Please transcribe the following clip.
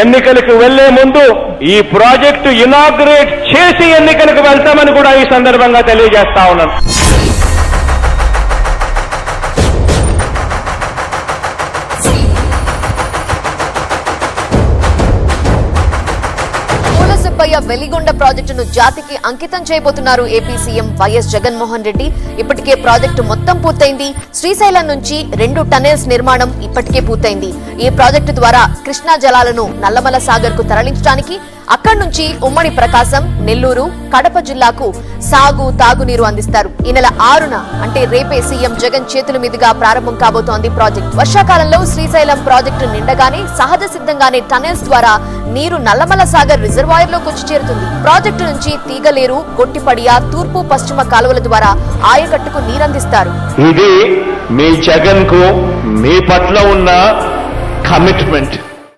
ఎన్నికలకు వెళ్ళే ముందు ఈ ప్రాజెక్టు ఇనాగ్రేట్ చేసి ఎన్నికలకు వెళ్తామని కూడా ఈ సందర్భంగా తెలియజేస్తా ఉన్నాను. పూలసుబ్బయ్య వెలిగొండ ప్రాజెక్టును జాతికి అంకితం చేయబోతున్నారు AP CM YS Jaganmohan Reddy. ఇప్పటికే ప్రాజెక్టు మొత్తం పూర్తయింది. శ్రీశైలం నుంచి రెండు టనెల్స్ నిర్మాణం ఇప్పటికే పూర్తయింది. ఈ ప్రాజెక్టు ద్వారా కృష్ణా జలాలను నల్లమల సాగర్కు తరలించడానికి అక్కడి నుంచి ఉమ్మడి ప్రకాశం నెల్లూరు కడప జిల్లాకు సాగు తాగునీరు అందిస్తారు. ఈ నెల ఆరున అంటే రేపే సీఎం జగన్ చేతుల మీదుగా ప్రారంభం కాబోతోంది ప్రాజెక్ట్. వర్షాకాలంలో శ్రీశైలం ప్రాజెక్టు నిండగానే సహజ సిద్ధంగానే టనెల్స్ ద్వారా నీరు నల్లమల సాగర్ రిజర్వాయర్లోకి వచ్చి చేరుతుంది. ప్రాజెక్టు నుంచి తీగలేరు గొట్టిపడియ తూర్పు పశ్చిమ కాలువల ద్వారా ఆయకట్టుకు నీరందిస్తారు. ఇది మీ జగన్కు మీ పట్ల ఉన్న కమిట్మెంట్